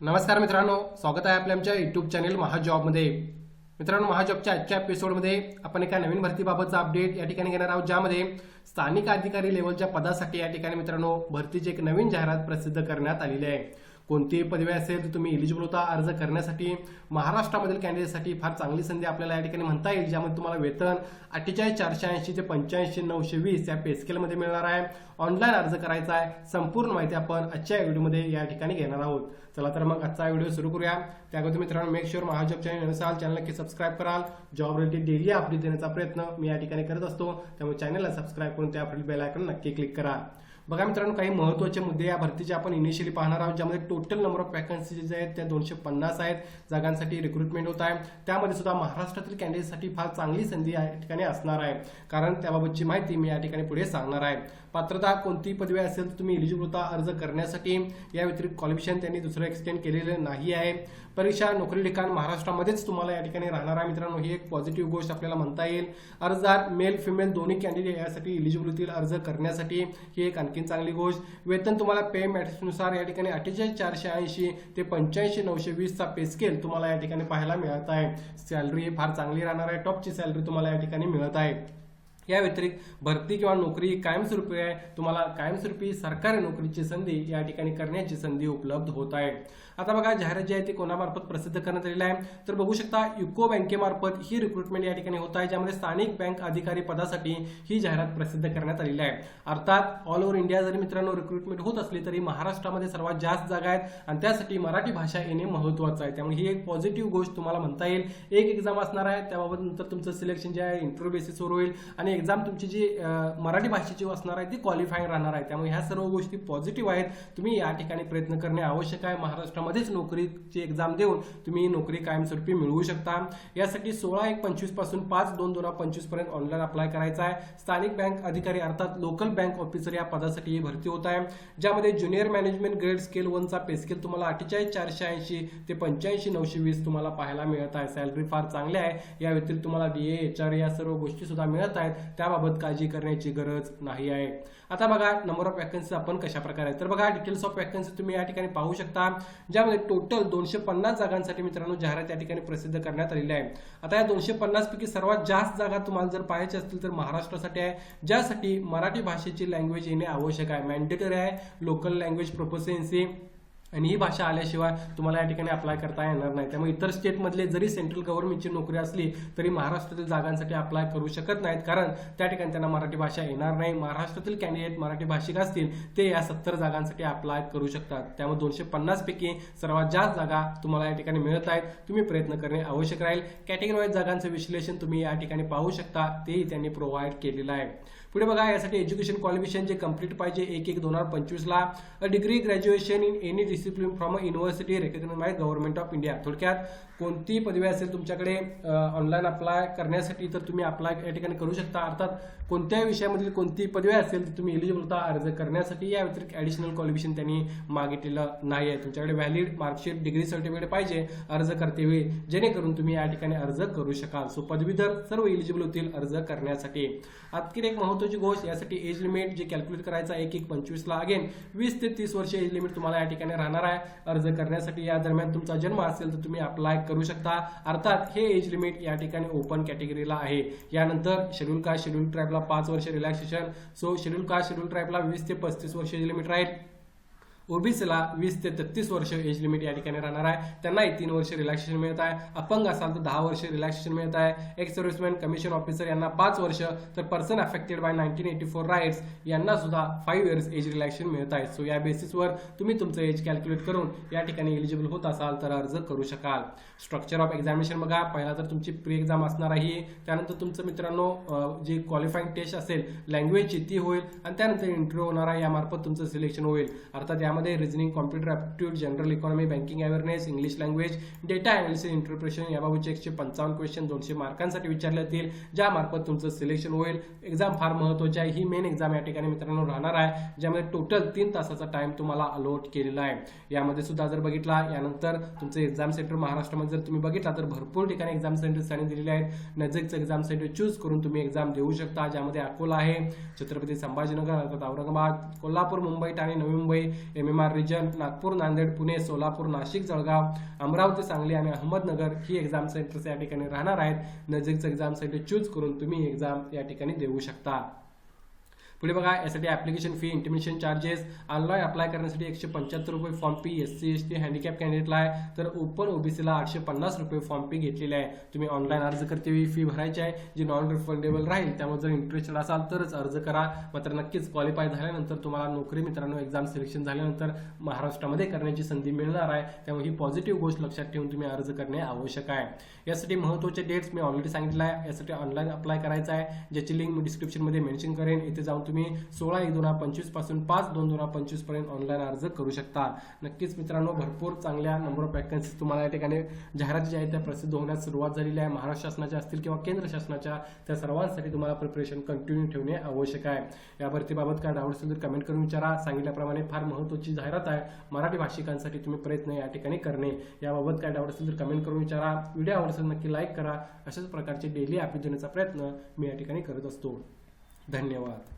नमस्कार मित्रांनो स्वागत आहे आपल्या आमच्या युट्यूब चॅनेल महाजॉबमध्ये. मित्रांनो महाजॉबच्या आजच्या एपिसोडमध्ये आपण एका नवीन भरतीबाबतचा अपडेट या ठिकाणी घेणार आहोत ज्यामध्ये स्थानिक अधिकारी लेवलच्या पदासाठी या ठिकाणी मित्रांनो भरतीची एक नवीन जाहिरात प्रसिद्ध करण्यात आलेली आहे. कोणतीही पदवी असेल तर तुम्ही एलिजिबल होता अर्ज करण्यासाठी. महाराष्ट्रामधील कॅन्डिडेटसाठी फार चांगली संधी आपल्याला या ठिकाणी म्हणता येईल ज्यामध्ये तुम्हाला वेतन अठ्ठेचाळीस चारशे ऐंशी ते पंच्याऐंशी नऊशे वीस या पेस्केलमध्ये मिळणार आहे. ऑनलाईन अर्ज करायचा आहे संपूर्ण माहिती आपण आजच्या व्हिडिओमध्ये या ठिकाणी घेणार आहोत. चला तर मग आजचा व्हिडिओ सुरू करूया. त्याअगोदर मित्रांनो मेक शुअर महाजॉब चॅनल असाल चॅनल नक्की सबस्क्राईब कराल. जॉब रिलेटेड डेली अपडेट देण्याचा प्रयत्न मी या ठिकाणी करत असतो. त्यामुळे चॅनलला सबस्क्राईब करून त्या बेल आयकॉन नक्की क्लिक करा. बघा मित्रांनो काही महत्त्वाचे मुद्दे या भरतीचे आपण इनिशियली पाहणार आहोत ज्यामध्ये टोटल नंबर ऑफ वॅकन्सी जे आहेत त्या दोनशे पन्नास आहेत. जागांसाठी रिक्रुटमेंट होत आहे. त्यामध्ये सुद्धा महाराष्ट्रातील कॅन्डिडेटसाठी फार चांगली संधी या ठिकाणी असणार आहे. कारण त्याबाबतची माहिती मी या ठिकाणी पुढे सांगणार आहे. पात्रता कोणती पदवी असेल तर तुम्ही एलिजिबल होता अर्ज करण्यासाठी. या व्यतिरिक्त क्वालिफिकेशन त्यांनी दुसरं एक्सटेंड केलेलं नाही आहे. परीक्षा नोकरी ठिकाण महाराष्ट्रामध्येच तुम्हाला या ठिकाणी राहणार आहे. मित्रांनो ही एक पॉझिटिव्ह गोष्ट आपल्याला म्हणता येईल. अर्जदार मेल फिमेल दोन्ही कॅन्डिडेट यासाठी एलिजिबल होतील अर्ज करण्यासाठी. ही एक आणखीन चांगली गोष्ट. वेतन तुम्हाला पे मॅट्रिक्सनुसार या ठिकाणी अठ्ठेचाळीस चारशे ऐंशी ते पंच्याऐंशी नऊशे वीसचा पे स्केल तुम्हाला या ठिकाणी पाहायला मिळत आहे. सॅलरी फार चांगली राहणार आहे. टॉपची सॅलरी तुम्हाला या ठिकाणी मिळत आहे. या व्यतिरिक्त भरती किंवा नोकरी कायमस्वरूपी आहे. तुम्हाला कायमस्वरूपी सरकारी नोकरीची संधी या ठिकाणी करण्याची संधी उपलब्ध होत आहे आता बघा जाहिरात जी आहे ती कोणामार्फत प्रसिद्ध करण्यात आलेली आहे. तर बघू शकता युको बँकेमार्फत ही रिक्रुटमेंट या ठिकाणी होत आहे ज्यामध्ये स्थानिक बँक अधिकारी पदासाठी ही जाहिरात प्रसिद्ध करण्यात आलेली आहे. अर्थात ऑल ओव्हर इंडिया जरी मित्रांनो रिक्रुटमेंट होत असली तरी महाराष्ट्रामध्ये सर्वात जास्त जागा आहेत आणि त्यासाठी मराठी भाषा येणे महत्वाचं आहे. त्यामुळे ही एक पॉझिटिव्ह गोष्ट तुम्हाला म्हणता येईल. एक एक्झाम असणार आहे त्याबाबत नंतर तुमचं सिलेक्शन जे आहे इंटरव्ह्यू बेसिसवर होईल आणि एक्झाम तुमची जी मराठी भाषेची असणार आहे ती क्वालिफाईंग राहणार आहे. त्यामुळे ह्या सर्व गोष्टी पॉझिटिव्ह आहेत. तुम्ही या ठिकाणी प्रयत्न करणे आवश्यक आहे. महाराष्ट्रामध्येच नोकरीची एक्झाम देऊन तुम्ही नोकरी कायमस्वरूपी मिळवू शकता. यासाठी सोळा एक पंचवीसपासून पाच दोन दोन हजार पंचवीसपर्यंत ऑनलाईन अप्लाय करायचा आहे. स्थानिक बँक अधिकारी अर्थात लोकल बँक ऑफिसर या पदासाठी ही भरती होत आहे. ज्यामध्ये ज्युनियर मॅनेजमेंट ग्रेड स्केल वनचा पे स्केल तुम्हाला अठ्ठेचाळीस चारशे ऐंशी ते पंच्याऐंशी नऊशे वीस तुम्हाला पाहायला मिळत आहे. सॅलरी फार चांगली आहे. या व्यतिरिक्त तुम्हाला डीए एच आर या सर्व गोष्टी सुद्धा मिळत आहेत. त्याबाबत काळजी करण्याची गरज नाही आहे. आता बघा नंबर ऑफ वॅकन्सी आपण कशा प्रकारे आहे तर बघा डिटेल्स ऑफ वॅकन्सी तुम्ही या ठिकाणी पाहू शकता ज्यामध्ये टोटल दोनशे पन्नास जागांसाठी मित्रांनो जाहिरात या ठिकाणी प्रसिद्ध करण्यात आलेली आहे. आता या दोनशे पन्नास पैकी सर्वात जास्त जागा तुम्हाला जर पाहायची असतील तर महाराष्ट्रासाठी आहे. ज्यासाठी मराठी भाषेची लँग्वेज येणे आवश्यक आहे. मॅन्डेटरी आहे. लोकल लँग्वेज प्रोफेशन्सी आणि ही भाषा आल्याशिवाय तुम्हाला या ठिकाणी अप्लाय करता येणार नाही. त्यामुळे इतर स्टेटमधले जरी सेंट्रल गव्हर्नमेंटची नोकरी असली तरी महाराष्ट्रातील जागांसाठी अप्लाय करू शकत नाहीत. कारण त्या ठिकाणी त्यांना मराठी भाषा येणार नाही. महाराष्ट्रातील कॅन्डिडेट मराठी भाषिक असतील ते या सत्तर जागांसाठी अप्लाय करू शकतात. त्यामुळे दोनशे पन्नास पैकी सर्वात जास्त जागा तुम्हाला या ठिकाणी मिळत आहेत. तुम्ही प्रयत्न करणे आवश्यक राहील. कॅटेगरी वाईज जागांचं विश्लेषण तुम्ही या ठिकाणी पाहू शकता. तेही त्यांनी प्रोव्हाइड केलेलं आहे. पुढे बघा यासाठी एज्युकेशन क्वालिफिकेशन जे कंप्लीट पाहिजे एक एक दोन हजार पंचवीसला degree graduation in any discipline from a university recognise by government of India थोडक्यात कोणतीही पदवी असेल तुमच्याकडे ऑनलाईन अप्लाय करण्यासाठी तर तुम्ही अप्लाय या ठिकाणी करू शकता. अर्थात कोणत्याही विषयामधील कोणती पदवी असेल तर तुम्ही एलिजिबल होता अर्ज करण्यासाठी. या व्यतिरिक्त ॲडिशनल क्वालिफिकेशन त्यांनी मागितलेलं नाही आहे तुमच्याकडे व्हॅलिड मार्कशीट डिग्री सर्टिफिकेट पाहिजे अर्ज करते वेळी जेणेकरून तुम्ही या ठिकाणी अर्ज करू शकाल. सो पदवीधर सर्व एलिजिबल होतील अर्ज करण्यासाठी. आणखी एक महत्वाची गोष्ट यासाठी एज लिमिट जे कॅल्क्युलेट करायचा एक एक पंचवीसला अगेन वीस ते तीस वर्ष एज लिमिट तुम्हाला या ठिकाणी राहणार आहे. अर्ज करण्यासाठी या दरम्यान तुमचा जन्म असेल तर तुम्ही अप्लाय करू शकता. अर्थात हे एज लिमिट या ठिकाणी ओपन कॅटेगरीला आहे. यानंतर शेड्यूल कास्ट शेड्यूल ट्राईबला पाच वर्ष relaxation so schedule caste schedule ट्राईबला वीस ते पस्तीस वर्ष एज लिमिट राहील. ओबीसीला वीस ते तेहतीस वर्ष एज लिमिट या ठिकाणी राहणार आहे. त्यांनाही तीन वर्ष रिलॅक्सेशन मिळत आहे. अपंग असाल तर दहा वर्ष रिलॅक्सेशन मिळत आहे. एक्स सर्व्हिसमॅन कमिशन ऑफिसर यांना पाच वर्ष तर person affected by nineteen eighty four riots यांना सुद्धा फाईव्ह इयर्स एज रिलॅक्सेशन मिळत आहे. सो या बेसिसवर तुम्ही तुमचं एज कॅल्क्युलेट करून या ठिकाणी एलिजिबल होत असाल तर अर्ज करू शकाल. स्ट्रक्चर ऑफ एक्झामिनेशन बघा. पहिला तर तुमची प्री एक्झाम असणार आहे. त्यानंतर तुमचं मित्रांनो जी क्वालिफाईंग टेस्ट असेल लँग्वेजची ती होईल. आणि त्यानंतर इंटरव्ह्यू होणार आहे. यामार्फत तुमचं सिलेक्शन होईल. अर्थात या यामध्ये reasoning computer aptitude general economy banking awareness English language data analysis interpretation याबाबतचे एकशे पंचावन्न क्वेश्चन दोनशे मार्कांसाठी विचारले जातील ज्यामार्फत तुमचं सिलेक्शन होईल. एक्झाम फार महत्त्वाची आहे. ही मेन एक्झाम या ठिकाणी मित्रांनो राहणार आहे ज्यामध्ये टोटल तीन तासाचा टाइम तुम्हाला अलॉट केलेला आहे. यामध्ये सुद्धा जर बघितला यानंतर तुमचं एक्झाम सेंटर महाराष्ट्रामध्ये जर तुम्ही बघितला तर भरपूर ठिकाणी एक्झाम सेंटर त्यांनी दिलेले आहेत. नजीकचं एक्झाम सेंटर चूज करून तुम्ही एक्झाम देऊ शकता ज्यामध्ये अकोला आहे छत्रपती संभाजीनगर अर्थात Aurangabad Kolhapur Mumbai Thane Navi Mumbai M MMR region Nagpur Nanded Pune Solapur Nashik Jalgaon Amravati Sangli आणि अहमदनगर ही एक्झाम सेंटर्स या ठिकाणी राहणार आहेत. नजीकचं एक्झाम सेंटर चूज करून तुम्ही एक्झाम या ठिकाणी देऊ शकता. पुढे बघा यासाठी application fee intimation charges online apply करण्यासाठी एकशे पंच्याहत्तर रुपये form fee S C S T handicap कॅन्डिडेटला आहे. तर ओपन ओबीसीला आठशे पन्नास रुपये फॉर्म फी घेतलेली आहे. तुम्ही ऑनलाईन अर्ज करते फी भरायची आहे. जी नॉन रिफंडेबल राहील त्यामुळे जर इंटरेस्टेड असाल तरच अर्ज करा. मात्र नक्कीच क्वालिफाय झाल्यानंतर तुम्हाला नोकरी मित्रांनो एक्झाम सिलेक्शन झाल्यानंतर महाराष्ट्रामध्ये करण्याची संधी मिळणार आहे. त्यामुळे ही पॉझिटिव्ह गोष्ट लक्षात ठेवून तुम्ही अर्ज करणे आवश्यक आहे. यासाठी महत्त्वाचे डेट्स मी ऑलरेडी सांगितलं आहे. यासाठी ऑनलाईन अप्लाय करायचं आहे. ज्याची लिंक मी डिस्क्रिप्शनमध्ये मेन्शन करेन. इथे जाऊन तुम्ही सोळा एक दोन हजार पंचवीसपासून पाच दोन दोन हजार पंचवीसपर्यंत ऑनलाईन अर्ज करू शकता. नक्कीच मित्रांनो भरपूर चांगल्या नंबर ऑफ वॅकन्सीज तुम्हाला या ठिकाणी जाहिराती ज्या आहेत त्या प्रसिद्ध होण्यास सुरुवात झालेली आहे. महाराष्ट्र शासनाच्या असतील किंवा केंद्र शासनाच्या त्या सर्वांसाठी तुम्हाला प्रिपरेशन कंटिन्यू ठेवणे आवश्यक आहे. या भरतीबाबत काय डाऊट असेल तर कमेंट करून विचारा. सांगितल्याप्रमाणे फार महत्त्वाची जाहिरात आहे. मराठी भाषिकांसाठी तुम्ही प्रयत्न या ठिकाणी करणे. याबाबत काय डाऊट असेल तर कमेंट करून विचारा. व्हिडिओ आवडत असेल नक्की लाईक करा. अशाच प्रकारचे डेली अपडेट देण्याचा प्रयत्न मी या ठिकाणी करत असतो. धन्यवाद.